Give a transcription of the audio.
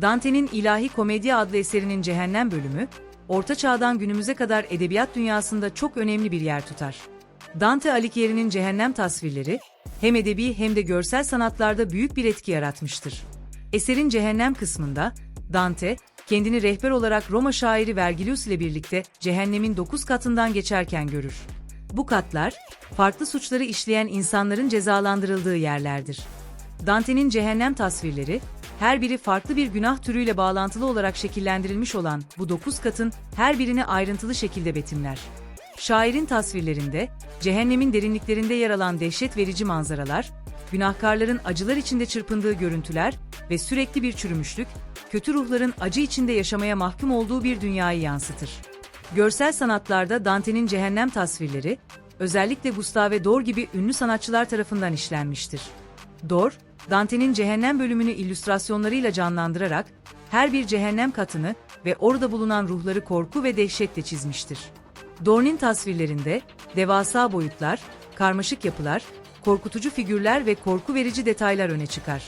Dante'nin İlahi Komedya adlı eserinin Cehennem bölümü, Orta Çağ'dan günümüze kadar edebiyat dünyasında çok önemli bir yer tutar. Dante Alighieri'nin cehennem tasvirleri, hem edebi hem de görsel sanatlarda büyük bir etki yaratmıştır. Eserin cehennem kısmında, Dante, kendini rehber olarak Roma şairi Vergilius ile birlikte cehennemin dokuz katından geçerken görür. Bu katlar, farklı suçları işleyen insanların cezalandırıldığı yerlerdir. Dante'nin cehennem tasvirleri, her biri farklı bir günah türüyle bağlantılı olarak şekillendirilmiş olan bu dokuz katın her birini ayrıntılı şekilde betimler. Şairin tasvirlerinde, cehennemin derinliklerinde yer alan dehşet verici manzaralar, günahkarların acılar içinde çırpındığı görüntüler ve sürekli bir çürümüşlük, kötü ruhların acı içinde yaşamaya mahkum olduğu bir dünyayı yansıtır. Görsel sanatlarda Dante'nin cehennem tasvirleri, özellikle Gustave Dor gibi ünlü sanatçılar tarafından işlenmiştir. Dor, Dante'nin cehennem bölümünü illüstrasyonlarıyla canlandırarak her bir cehennem katını ve orada bulunan ruhları korku ve dehşetle çizmiştir. Dorn'in tasvirlerinde devasa boyutlar, karmaşık yapılar, korkutucu figürler ve korku verici detaylar öne çıkar.